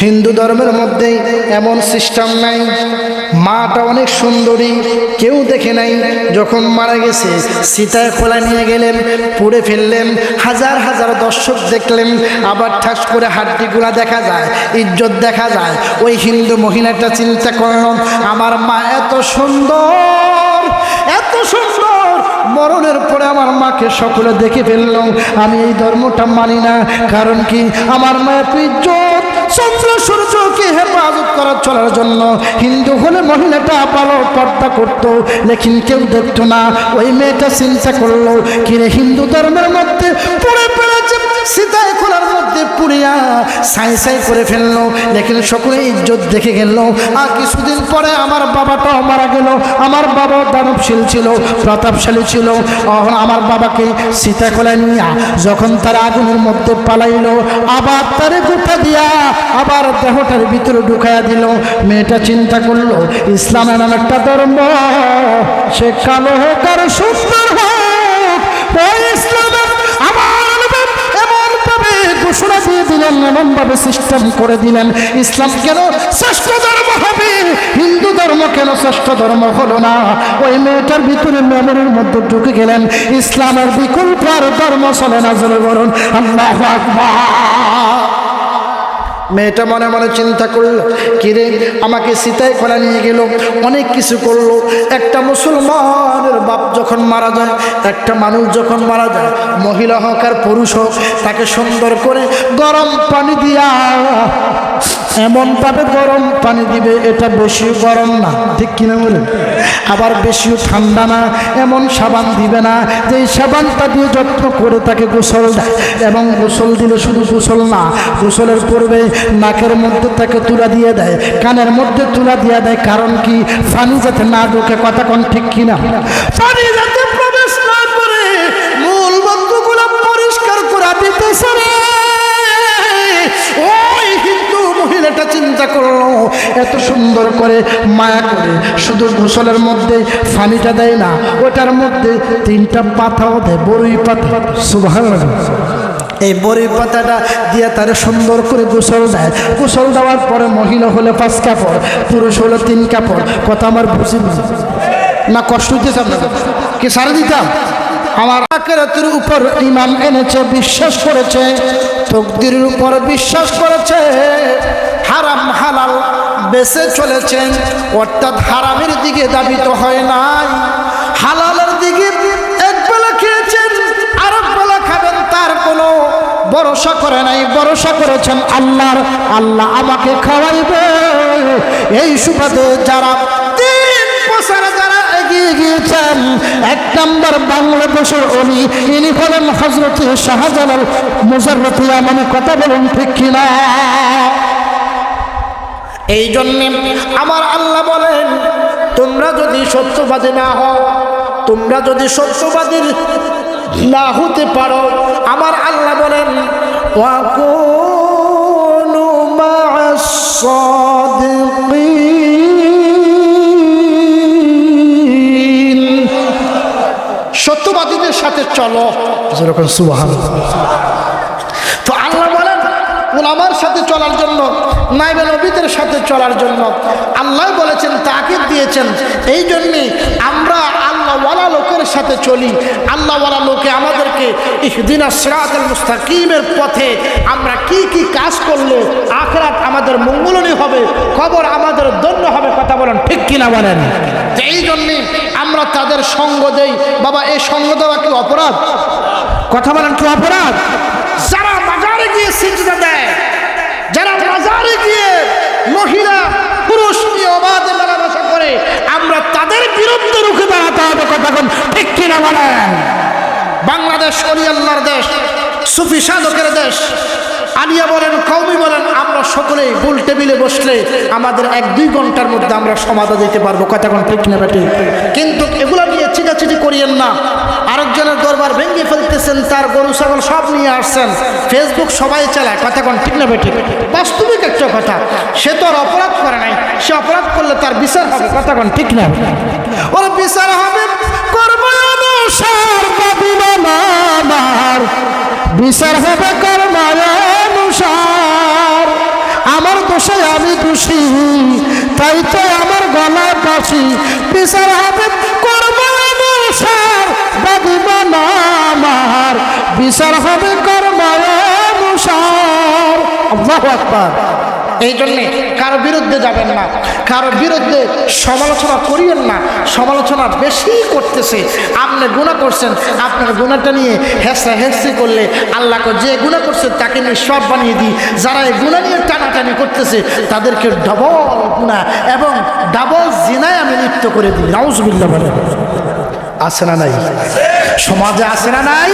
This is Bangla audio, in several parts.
হিন্দু ধর্মের মধ্যে এমন সিস্টেম নাই। মাটা অনেক সুন্দরী, কেউ দেখে নাই। যখন মারা গেছে, সীতায় খোলা নিয়ে গেলেন, পুড়ে ফেললেন, হাজার হাজার দর্শক দেখলেন, আবার ঠাস করে হাড্ডিগুলা দেখা যায়, ইজ্জত দেখা যায়। ওই হিন্দু মহিলাটা চিন্তা করলাম আমার মা এত সুন্দর এত সুন্দর। মরণের পরে আমার মাকে সকলে দেখে ফেললাম আমি এই ধর্মটা মানি না। কারণ কি? আমার মায়ের ইজ্জত চন্দ্র সূর্যকে হেফাজত করার চলার জন্য হিন্দু হলে মহিলাটা ভালো পর্দা করত লেখিন কেউ দেখতো না। ওই মেয়েটা চিন্তা করল। কিরে হিন্দু ধর্মের মধ্যে পড়ে পেরেছে সীতা পুড়িয়া সাই সাই করে ফেলল। লেকিন সকলে ইজ্জত দেখে গেল। আর কিছুদিন পরে আমার বাবাটাও মারা গেল। আমার বাবাও দানবশীল ছিল, প্রতাপশালী ছিল। তখন আমার বাবাকে সীতা কোলায় নিয়া যখন তার আগুনের মধ্যে পালাইলো, আবার তারে গোটা দিয়া আবার দেহটার ভিতরে ঢুকাইয়া দিল। মেয়েটা চিন্তা করল ইসলাম এমন একটা ধর্ম, সে কালো হোক আর সুন্দর হোক ওই ঘোষণা দিয়ে দিলেন এমন ভাবে সিস্টেম করে দিলেন, ইসলাম কেন শ্রেষ্ঠ ধর্ম হবে? হিন্দু ধর্ম কেন শ্রেষ্ঠ ধর্ম হলো না? ওই মেয়েটার ভিতরে মেমোরির মধ্যে ঢুকে গেলেন, ইসলামের বিকল্প আর ধর্ম চলে না, জোরে বলুন, আল্লাহ মেয়েটা মনে মনে চিন্তা করল, কিরে, আমাকে সীতায় খোলা নিয়ে গেল, অনেক কিছু করল। একটা মুসলমানের বাপ যখন মারা যায়, একটা মানুষ যখন মারা যায়, মহিলা হোক আর পুরুষ হোক, তাকে সুন্দর করে গরম পানি দিয়া এমনভাবে গরম পানি দিবে, এটা বেশি গরম না। ঠিক কিনা বলেন? আবার বেশিও ঠান্ডা না, এমন সাবান দিবে না যে সাবানটা দিয়ে যত্ন করে তাকে গোসল দেয়। এবং গোসল দিলে শুধু গোসল না, গোসলের পূর্বে নাকের মধ্যে তাকে তুলা দিয়ে দেয়, কানের মধ্যে তুলা দিয়ে দেয়, কারণ কি? পানি যাতে না ঢুকে, কথা কোন ঠিক কিনা? এত সুন্দর করে মায়া করে শুধু গোসলের মধ্যে পানিটা দেয় না, ওটার মধ্যে তিনটা পাতাও দেয় বড়ই পাতা। সুভাষ এই বড়ি পাতাটা দিয়ে তারে সুন্দর করে গোসল দেয়। গোসল দেওয়ার পরে মহিলা হলে পাঁচ কাপড়, পুরুষ হলে তিন কাপড়। কথা আমার বুঝি না। কষ্ট আপনাদের? কি সারা দিতাম? আমার আকেরাতের উপর ইমান এনেছে, বিশ্বাস করেছে, তকদিরের উপর বিশ্বাস করেছে, হারাম হালাল বেঁচে চলেছেন অর্থাৎ হারামের দিকে দাবিত হয় নাই। হালালের ভরসা করে নাই, ভরসা করেছেন আল্লাহর। আল্লাহ আমাকে খাওয়াইবে। এই সুবাদে যারা তিন বছর যারা এগিয়ে গিয়েছেন, এক নম্বর বাংলাদেশের অলি, ইনি হলেন হজরত শাহজালাল মুজাররত মানে কথা বলুন ঠিক কিনা? এই জন্যে আমার আল্লাহ বলেন, তোমরা যদি সত্যবাদী না হও, তোমরা যদি সত্যবাদী না হতে পারো। আমার আল্লাহ বলেন সত্যবাদীদের সাথে চলো। যেরকম সুবহান। তো আল্লাহ বলেন ওলামার সাথে চলার জন্য নাইবে নবীদের সাথে চলার জন্য আল্লাহ বলেছেন তাকে দিয়েছেন। এই জন্যে আমরা আল্লাহওয়ালা লোকের সাথে চলি। আল্লাহওয়ালা লোকে আমাদেরকে ইহদিনা সিরাতুল মুস্তাকিমের পথে আমরা কি কি কাজ করলে আখরাত আমাদের মঙ্গলনী হবে খবর আমাদের দন্য হবে কথা বলেন ঠিক কিনা বলেন? এই জন্যে আমরা তাদের সঙ্গ দেই। বাবা, এই সঙ্গ দেওয়া কি অপরাধ? কথা বলেন কি অপরাধ? যারা বাজারে গিয়ে সিজদা দেয়, যারা বাজারে গিয়ে মহিলা, পুরুষ নিয়ে অবাধে তাদের বিরুদ্ধে রুখে দাঁড়াতে হবে কথা কোন। ঠিক কিনা বলেন? বাংলাদেশ অরিয়াল্লার দেশ, সুফি সাধকের দেশ। আলিয়া বলেন কৌমি বলেন, আমরা সকলেই গোল টেবিলে বসলে আমাদের এক দুই ঘণ্টার মধ্যে আমরা সমাধা দিতে পারব। কথা কোন, ঠিক কিনা কিন্তু এগুলো নিয়ে চিটাচিটি করিয়েন না। আরেকজনের দরবার ভেঙে ফেলতেছেন, তার গরু, ছাগল সব নিয়ে আসছেন। ফেসবুক সবাই চালায়, কথা কোন ঠিক না বেটি বাস্তবিক একটা কথা। সে তো আর অপরাধ করে নাই, সে অপরাধ করলে তার বিচার হবে, কথা কোন ঠিক না ওর বিচার হবে অনুসার পাবি না আমার বিচার আমি কর্মায় তাই তো আমার গলায় বাসি বিচার হবে না আমার বিচার হবে কর্ম অনুসার আকবার। এই জন্যে কারও বিরুদ্ধে যাবেন না। কারও বিরুদ্ধে সমালোচনা করিয়েন না। সমালোচনা বেশি করতেছে। আপনি গুণা করছেন। আপনার গুণাটা নিয়ে হেসা হেসি করলে আল্লাহকে যে গুণা করছে তাকে নিয়ে সব বানিয়ে দিই। যারা এই গুণা নিয়ে টানাটানি করতেছে, তাদেরকে ডবল গুণা এবং ডাবল জিনায় আমি লিপ্ত করে দিই। নাউজবিল্লা বলে আছে না নাই? সমাজে আছে না নাই?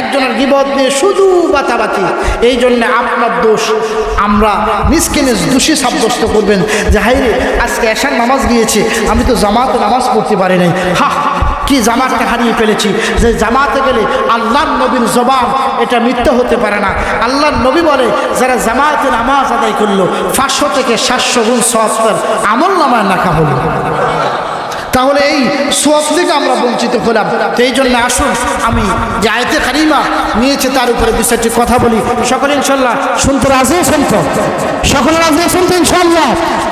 একজনের বিপদ নিয়ে শুধু বাতাবাতি। এই জন্য আপনার দোষ, আমরা নিজকে নিজ দোষী সাব্যস্ত করবেন। যে হাই আজকে এসার নামাজ গিয়েছে, আমি তো জামাতে নামাজ পড়তে পারি নাই। হা, কি জামাতকে হারিয়ে ফেলেছি। যে জামাতে গেলে আল্লাহর নবীর জবাব এটা মিথ্যা হতে পারে না। আল্লাহর নবী বলে, যারা জামাতে নামাজ আদায় করল, পাঁচশো থেকে সাতশো গুণ সহস্তার আমল নামায় নাকা হলো। তাহলে এই সোয়াব থেকে আমরা বঞ্চিত হলাম। তো এই জন্য আসুন, আমি যে আয়তে কারিমা নিয়েছে তার উপরে বিষয়টি কথা বলি। সকলে ইনশাল্লাহ শুনতে রাজি শুনতো সকলে রাজি শুনতে ইনশাল্লাহ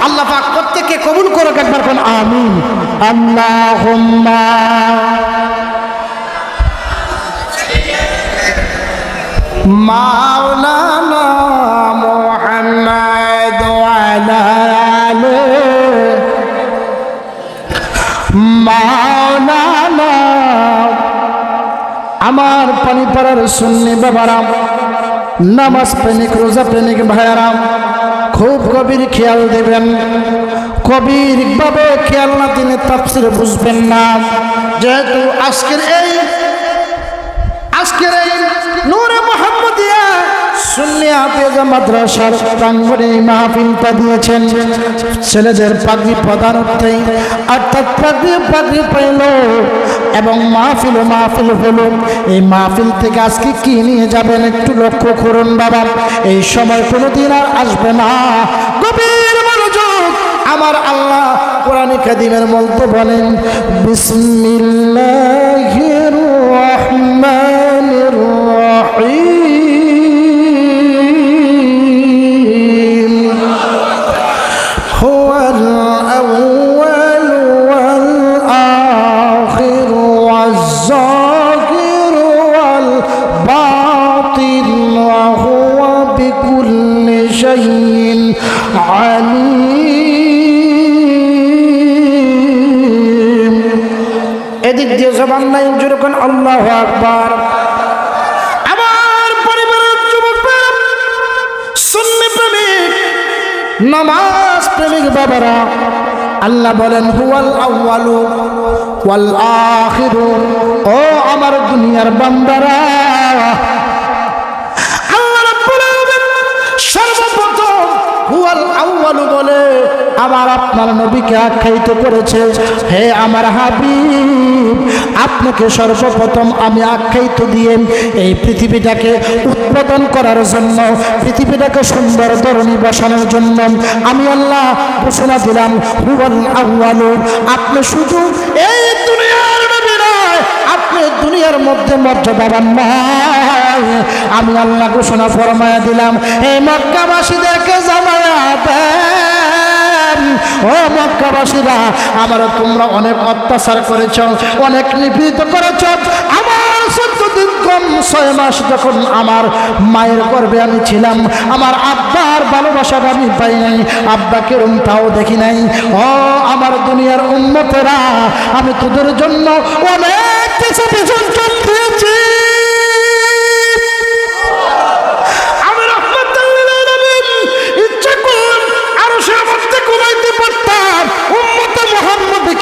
আল্লাহ পাক প্রত্যেককে কবুল করুক একবার কোন আমিন। আল্লাহ মাওলানা মাওলানা আমার পানি পাড়ার সুন্নি বাবারাম নামাজ প্রেমিক, রোজা প্রেমিক ভাইয়ারাম খুব গভীর খেয়াল দেবেন। কবির ভাবে খেয়াল না দিনে তাপসির বুঝবেন না। যেহেতু আজকের এই আজকের এই নূরে সুন্নি হাফেজা মাদ্রাসার প্রাঙ্গণে এই মাহফিলটা দিয়েছেন। ছেলেদের পাগড়ি প্রদানতে অর্থাৎ পাগড়ি পাগড়ি পাইল এবং মাহফিল মাহফিল হলো। এই মাহফিল থেকে আজকে কি নিয়ে যাবেন একটু লক্ষ্য করুন বাবা। এই সময় কোনোদিন আর আসবে না। গভীর মনোযোগ আমার আল্লাহ কোরআন কাদিমের মধ্যে বলেন বিসমিল্লাহির আকবার। আমার পরিবারের যুবক সুন্নি প্রেমিক নামাজ প্রেমিক বাবারা, আল্লাহ বলেন, হুয়াল আউয়ালু ওয়াল আখিরু। ও আমার দুনিয়ার বান্দারা আমার আপনার নবীকে আখ্যায়িত করেছে, হে আমার হাবিব, আপনাকে সর্বপ্রথম আমি আখ্যায়িত দিয়ে এই পৃথিবীটাকে উৎপাদন করার জন্য, পৃথিবীটাকে সুন্দর ধরনী বসানোর জন্য আমি আল্লাহ ঘোষণা দিলাম আপনি শুধু এই দুনিয়ার নবী নয়, আপনি দুনিয়ার মধ্যে মর্যাদাবান আমি আল্লাহ ঘোষণা ফরমায়া দিলাম এই মক্কাবাসীদেরকে দেন। ও মক্কাবাসীরা, আমার তোমরা অনেক অত্যাচার করেছ, অনেক নিপীড়িত করেছ। আমার চোদ্দ দিন কম ছয় মাস যখন আমার মায়ের গর্ভে আমি ছিলাম, আমার আব্বার ভালোবাসাটা আমি পাই নাই, আব্বাকে তাও দেখি নাই। ও আমার দুনিয়ার উন্নতেরা আমি তোদের জন্য অনেক কিছু বিসর্জন দিয়েছি।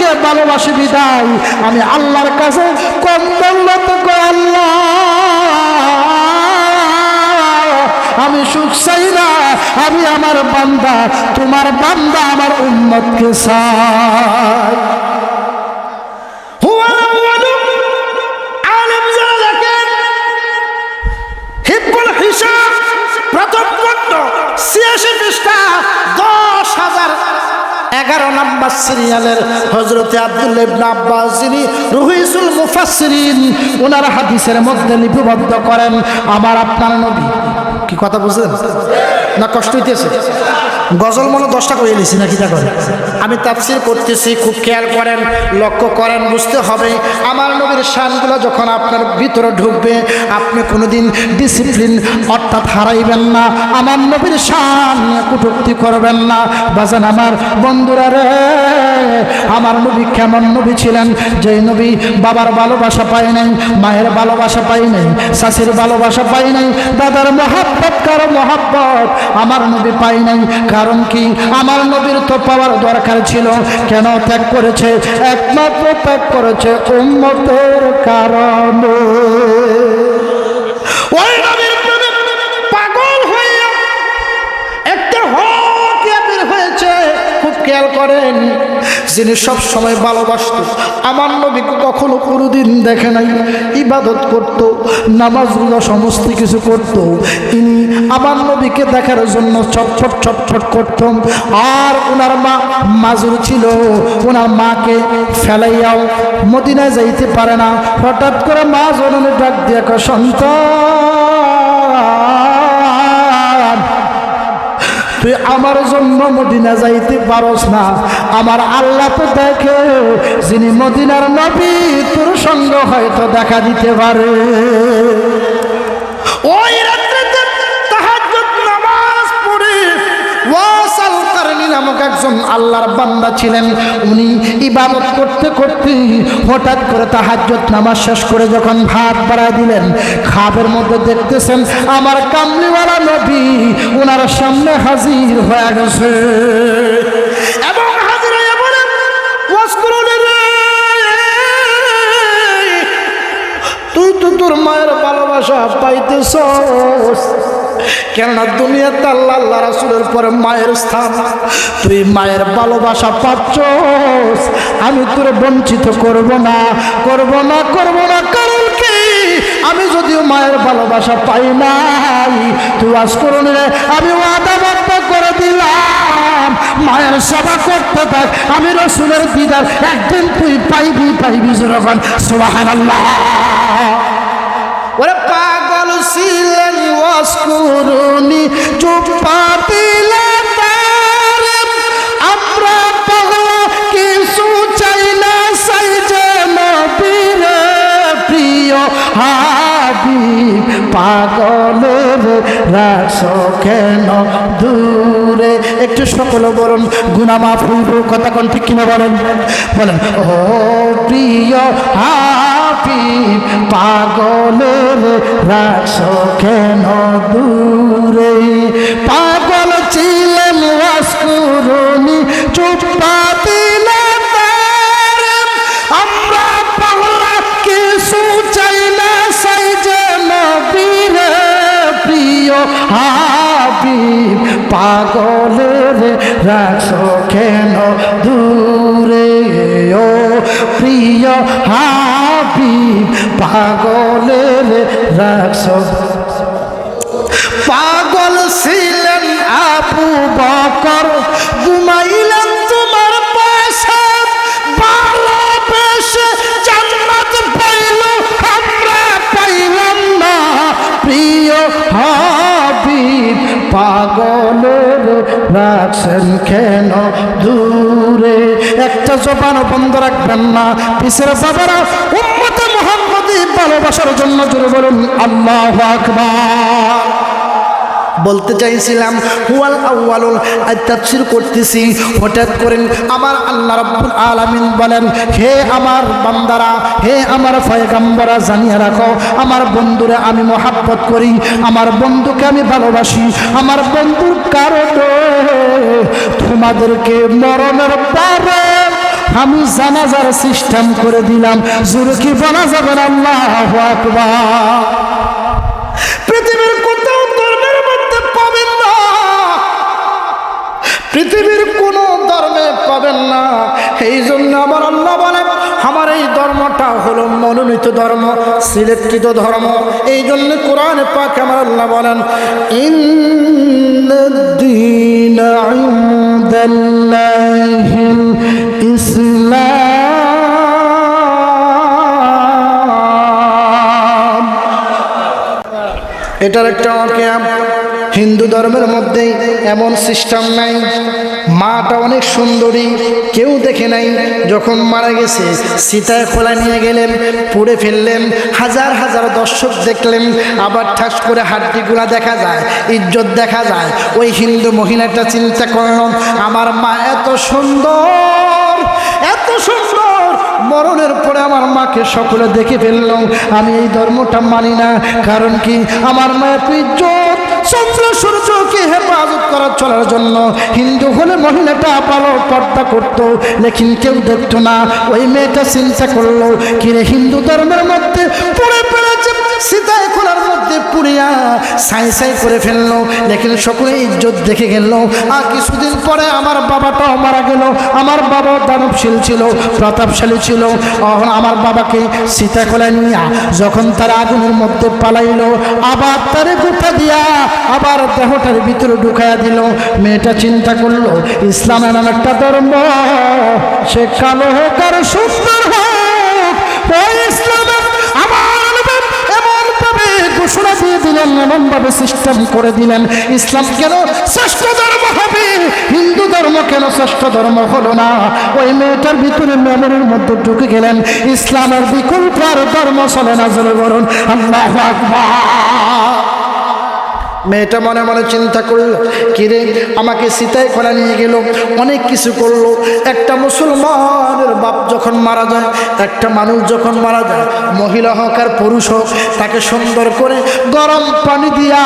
মোহাম্মদকে ভালোবাসি বিদায়। আমি আল্লাহর কাছে কম আল্লাহ। আমি সুখ চাই না, আমি আমার বান্দা, তোমার বান্দা আমার উন্নতকে চাই। এগারো নম্বর সিরিয়ালের হজরতে আব্দুল ইবনে আব্বাস যিনি রুহিসুল মুফাসরিন ওনার হাদিসের মধ্যে লিপিবদ্ধ করেন, আমার আপনার নবী। কি কথা বুঝলেন না কষ্ট হইতেছে? গজল মনে দশটা করে নিছি নাকি তা করে? আমি তাফসির করতেছি, খুব খেয়াল করেন, লক্ষ্য করেন, বুঝতে হবে। আমার নবীর শানগুলো যখন আপনার ভিতরে ঢুকবে, আপনি কোনোদিন ডিসিপ্লিন অর্থাৎ হারাইবেন না। আমার নবীর শান কুটুক্তি করবেন না। বাজান আমার, বন্ধুরা রে, আমার নবী কেমন নবী ছিলেন? যেই নবী বাবার ভালোবাসা পায় নাই, মায়ের ভালোবাসা পাই নাই শাশির ভালোবাসা পাই নাই, দাদার মহাব্বত, কারও মহাব্বত আমার নবী পাই নাই। কারণ কি? আমার নবীর তো পাওয়ার দরকার ছিল। কেন ত্যাগ করেছে? একমাত্র ত্যাগ করেছে উম্মতের কারণ। হয়েছে। খুব খেয়াল করেন যিনি সব সময় ভালোবাসত। আমার নবীকে কখনো কোনোদিন দেখে নাই। ইবাদত করত নামাজ সমস্ত কিছু করত। তিনি আমার নবীকে দেখার জন্য ছটফট ছটফট করত আর ওনার মা মাজুর ছিল। ওনার মাকে ফেলাইয়াও মদিনায় যাইতে পারে না। হঠাৎ করে মা জননে ডাক দিয়ে সন্তান! তুই আমার জন্য মদিনা যাইতে পারস না, আমার আল্লাহ তো দেখে যিনি মদিনার নবী, তোর সঙ্গ হয়তো দেখা দিতে পারে। ওই রাত্রে তাহাজ্জুদ নামাজ পড়ে কারণী নামক একজন আল্লাহর বান্দা ছিলেন। উনি ইবাদত করতে করতে হঠাৎ করে তাহাজ্জুদ নামাজ শেষ করে যখন ভাত বাড়ায় দিলেন খাবের মধ্যে দেখতেছেন আমার কামলিওয়ালা নবী ওনার সামনে হাজির হয়ে গেছে। তুই তো তোর মায়ের ভালোবাসা পাইতেছস। কেননা দুনিয়াতে আল্লাহ আল্লাহ রাসুলের পরে মায়ের স্থান। তুই মায়ের ভালোবাসা পাচ্ছ আমি তোর বঞ্চিত করব না করব না করব না। কারণ কি? আমি যদিও মায়ের ভালোবাসা পাই নাই, তুই আজ করুন রে, আমি ওয়াদাবদ্ধ করে দিলাম। মায়ের সেবা করতে থাক আমি রসুলের দিদার, একদিন তুই পাইবি পাইবি যখন সোহান আল্লাহ ওরে পাগল ছিলেন ওয়াসকুরুনি চুপ তারে। আমরা চাই না প্রিয় পাগলের রাস কেন দূরে? একটু সকল বলুন গুনা মাফ হইব, কথা কোন ঠিক কিনা বলেন? বলেন, ও প্রিয় হাবিব পাগলের রাস কেন দূরে পাগল ছিলেন ওয়াসকুরুনি চুপ পাতিলেন তারে। আমরা পাগলা, কিছু চাই না চাই যে নবীরে প্রিয় হাবিব, পাগলের রাস কেন দূরে ও প্রিয় হাবিব পাগলের রাস পাগল ছিলেন আবু বকর, ঘুমাইলেন তোমার রাখছেন কেন দূরে? একটা জবান বন্ধ রাখবেন না পিসের বাবারা ভালোবাসার জন্য জুড়ে বলুন, আল্লাহ আকবার। বলতে চাইছিলাম, হুয়াল আউয়ালুল আজ তাফসীর করতেছি। হঠাৎ করেন আমার আল্লাহ রাব্বুল আলামিন বলেন, হে আমার বান্দারা, হে আমার পয়গাম্বরা, জানিয়ে রাখো, আমার বন্ধুরা আমি মহাব্বত করি, আমার বন্ধুকে আমি ভালোবাসি, আমার বন্ধুর কারণে তোমাদেরকে মরণের পরে আমি জানাজার সিস্টেম করে দিলাম। জোরে কি বলা যাবে আল্লাহ পৃথিবীর কোথাও ধর্মের মধ্যে পাবেন না। পৃথিবীর কোনো ধর্মে পাবেন না। এই জন্য আমার আল্লাহ বলেন, আমার এই ধর্মটা হলো মনোনীত ধর্ম সিলেক্টিত ধর্ম। এই জন্য কোরআন পাক আমার আল্লাহ বলেন ইন্দিন ইসলাম এটার একটা ক্যাম্প হিন্দু ধর্মের মধ্যে এমন সিস্টেম নাই। মাটা অনেক সুন্দরী, কেউ দেখে নাই। যখন মারা গেছে, সীতায় খোলা নিয়ে গেলেন, পুড়ে ফেললেন, হাজার হাজার দর্শক দেখলেন। আবার ঠাস করে হাড্ডিগুলা দেখা যায়, ইজ্জত দেখা যায়। ওই হিন্দু মহিলাটা চিন্তা করলাম আমার মা এত সুন্দর এত সুন্দর। মরণের পরে আমার মাকে সকলে দেখে ফেললাম আমি এই ধর্মটা মানি না। কারণ কি? আমার মায়ের ইজ্জত চন্দ্র সূর্যকে হেফাজত করার চলার জন্য হিন্দু হলে মহিলাটা পালো পর্দা করত, লেকিন কেউ দেখতো না। ওই মেয়েটা চিন্তা করল, কিরে হিন্দু ধর্মের মধ্যে সীতায় খোলার মধ্যে পুড়িয়া সাই সাই করে ফেলল। লেকিন সকলে ইজ্জত দেখে গেল। আর কিছুদিন পরে আমার বাবাটাও মারা গেল। আমার বাবাও দানবশীল ছিল, প্রতাপশালী ছিল। আমার বাবাকে সীতা খোলা নিয়া যখন তার আগুনের মধ্যে পালাইলো, আবার তারে গোটা দিয়া আবার দেহটার ভিতরে ঢুকাইয়া দিল। মেয়েটা চিন্তা করল ইসলাম এমন একটা ধর্ম, সে কালো হোক আর সুন্দর হোক ওই ঘোষণা দিয়ে দিলেন, এমনভাবে সিস্টেম করে দিলেন, ইসলাম কেন শ্রেষ্ঠ ধর্ম হবে? হিন্দু ধর্ম কেন শ্রেষ্ঠ ধর্ম হলো না? ওই মেয়েটার ভিতরে মেমোরির মধ্যে ঢুকে গেলেন, ইসলামের বিকল্প আর ধর্ম চলে না জলে বলুন, আল্লাহ আকবার। মেয়েটা মনে মনে চিন্তা করল, কিরে, আমাকে সীতায় খোলা নিয়ে গেল, অনেক কিছু করল। একটা মুসলমানের বাপ যখন মারা যায়, একটা মানুষ যখন মারা যায়, মহিলা হোক আর পুরুষ হোক, তাকে সুন্দর করে গরম পানি দিয়া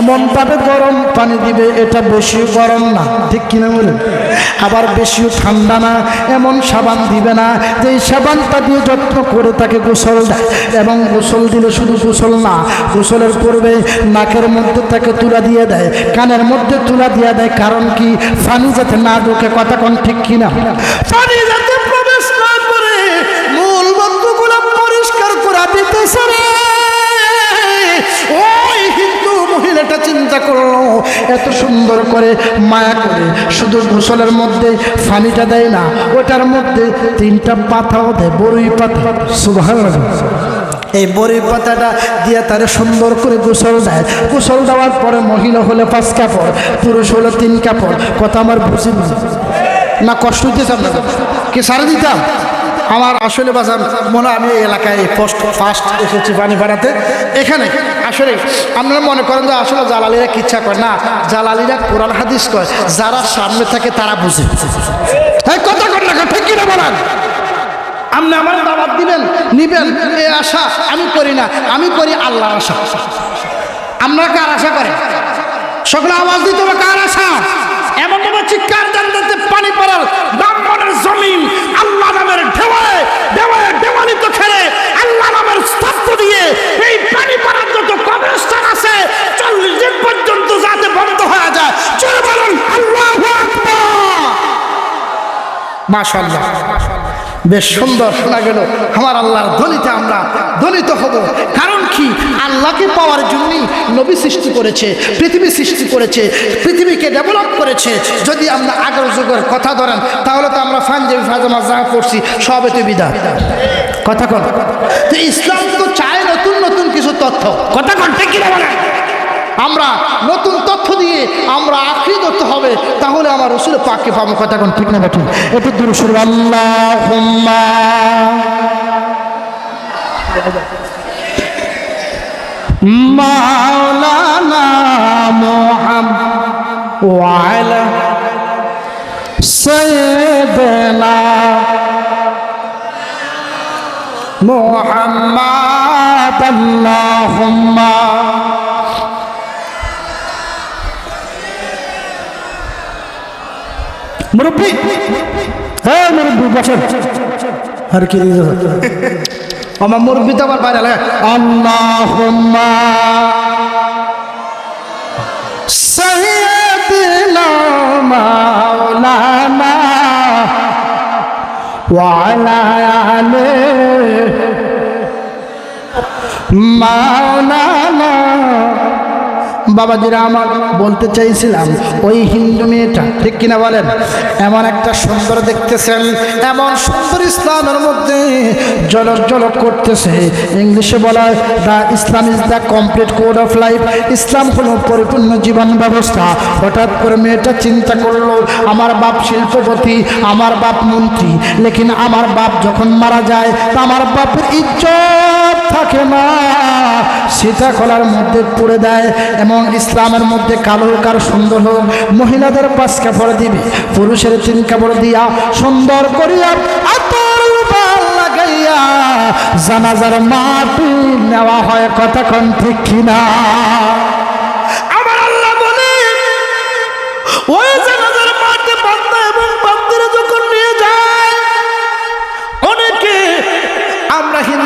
এমনভাবে গরম পানি দিবে, এটা বেশি গরম না। ঠিক কিনা বলেন আবার বেশিও ঠান্ডা না, এমন সাবান দিবে না যে সাবানটা দিয়ে যত্ন করে তাকে গোসল দেয়। এবং গোসল দিলে শুধু গোসল না, গোসলের পূর্বে নাকের মধ্যে তাকে তুলা দিয়ে দেয়, কানের মধ্যে তুলা দিয়ে দেয়, কারণ কি? পানি যাতে না ঢোকে, কথা কোন ঠিক কিনা? ওই হিন্দু মহিলাটা চিন্তা এত সুন্দর করে মায়া করে, শুধু গোসলের মধ্যে পানিটা দেয় না, ওটার মধ্যে তিনটা পাতাও দেয় বড়ই পাতা। সুভাষ এই বড়ি পাতাটা দিয়ে তারে সুন্দর করে গোসল দেয়। গোসল দেওয়ার পরে মহিলা হলে পাঁচ কাপড়, পুরুষ হলে তিন কাপড়। কথা আমার বুঝি না। কষ্ট হইতেছে আপনাদের? কি সারা দিতাম? আমার আসলে বাজার মনে আমি এই এলাকায় ফার্স্ট ফার্স্ট এসেছি পানি ভাড়াতে এখানে আসলে আপনারা মনে করেন যে আসলে জালালিরা কিচ্ছা করে? না, জালালিরা কোরআন, হাদিস কয়, যারা সামনে থাকে তারা বুঝে। হ্যাঁ কথা কর না ঠিক কিনা বলেন? আপনি আমার দাবাত দিবেন নিবেন। এ আশা আমি করি না, আমি করি আল্লাহ আশা। আমরা কার আশা করে? সকলে আওয়াজ দিতে হবে, কার আশা? এমন ভাবে চিৎকার দেন যাতে পানি পড়ার ব্রাহ্মণের জমিন আল্লাহ নামের ঢেওয়ায় ঢেওয়ায় ঢেওয়ালিত খেলে আল্লাহ নামের স্তব্ধ দিয়ে এই পানি পড়ার যত কবরস্থান আছে, চল্লিশ দিন পর্যন্ত যাতে বন্ধ হয়ে যায়। চলে বলুন, আল্লাহ মাশাল্লাহ বেশ সুন্দর শোনা গেল আমার আল্লাহর ধ্বনিতে আমরা ধ্বনিত হব। কারণ কি? আল্লাহকে পাওয়ার জন্যই নবী সৃষ্টি করেছে, পৃথিবী সৃষ্টি করেছে, পৃথিবীকে ডেভেলপ করেছে। যদি আমরা আগের যুগের কথা ধরেন, তাহলে তো আমরা ফানজাবি ফাজামা যা পড়ছি সবে তো বিদা কথা তো ইসলাম তো চায় নতুন নতুন কিছু তথ্য। কথা কন, ঠিক কিনা বলেন? আমরা নতুন তথ্য দিয়ে আমরা আখরি তথ্য হবে, তাহলে আমার রসুল পাককে পাবো। কথা এখন ঠিক না বেঠিক একটু দূর শুরু আল্লাহ মাওলানা মোহাম ওয়ালা সৈয়দনা মোহাম্মদ, আল্লাহুম্মা। মুরব্বী হ্যাঁ মুরব্বী বসেন আর কি আমার মুরব্বী তো আবার বাইরে লাগে আল্লাহুম্মা সাইয়্যিদিনা মাওলানা وعلى آله مولانا বাবাজিরা আমার বলতে চাইছিলাম, ওই হিন্দু মেয়েটা, ঠিক কিনা বলেন? এমন একটা সুন্দর দেখতেছেন, এমন সুন্দর ইসলামের মধ্যে জলক জলক করতেছে। ইংলিশে বলা the Islam is the complete code of life. ইসলাম হলো পরিপূর্ণ জীবন ব্যবস্থা। হঠাৎ করে মেয়েটা চিন্তা করল, আমার বাপ শিল্পপতি, আমার বাপ মন্ত্রী, লেকিন আমার বাপ যখন মারা যায়, তা আমার বাপের ইজ্জত। থাকে না। সীতা খোলার মধ্যে পড়ে দেয় এবং ইসলামের মধ্যে কালো হোক আর সুন্দর হোক, মহিলাদের পাঁচ কাপড় দিবে, পুরুষের তিন কাপড় দিয়া সুন্দর করিয়া জানাজার মাটি নেওয়া হয় কতক্ষণ ঠিক কিনা। আমার বলে, ওই জানাজার মাটি বান্দা এবং বান্দিরা যখন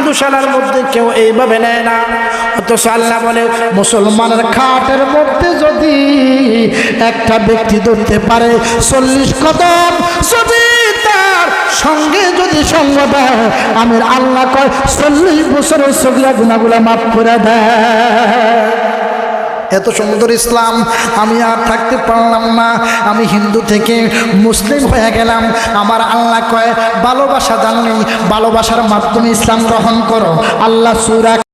আমরা হিন্দু সালার মধ্যে কেউ এইভাবে নেয় না। অথচ আল্লাহ বলে, মুসলমানের খাটের মধ্যে যদি একটা ব্যক্তি ধরতে পারে চল্লিশ কদম, যদি তার সঙ্গে যদি সঙ্গ দেয় আমি আল্লাহ কয়, চল্লিশ বছরের সগলা গুণাগুলা মাফ করে দেয়। এত সুন্দর ইসলাম, আমি আর থাকতে পারলাম না। আমি হিন্দু থেকে মুসলিম হয়ে গেলাম। আমার আল্লাহ কয়, ভালোবাসা জাননি ভালোবাসার মাধ্যমে ইসলাম গ্রহণ করো। আল্লাহ সুরা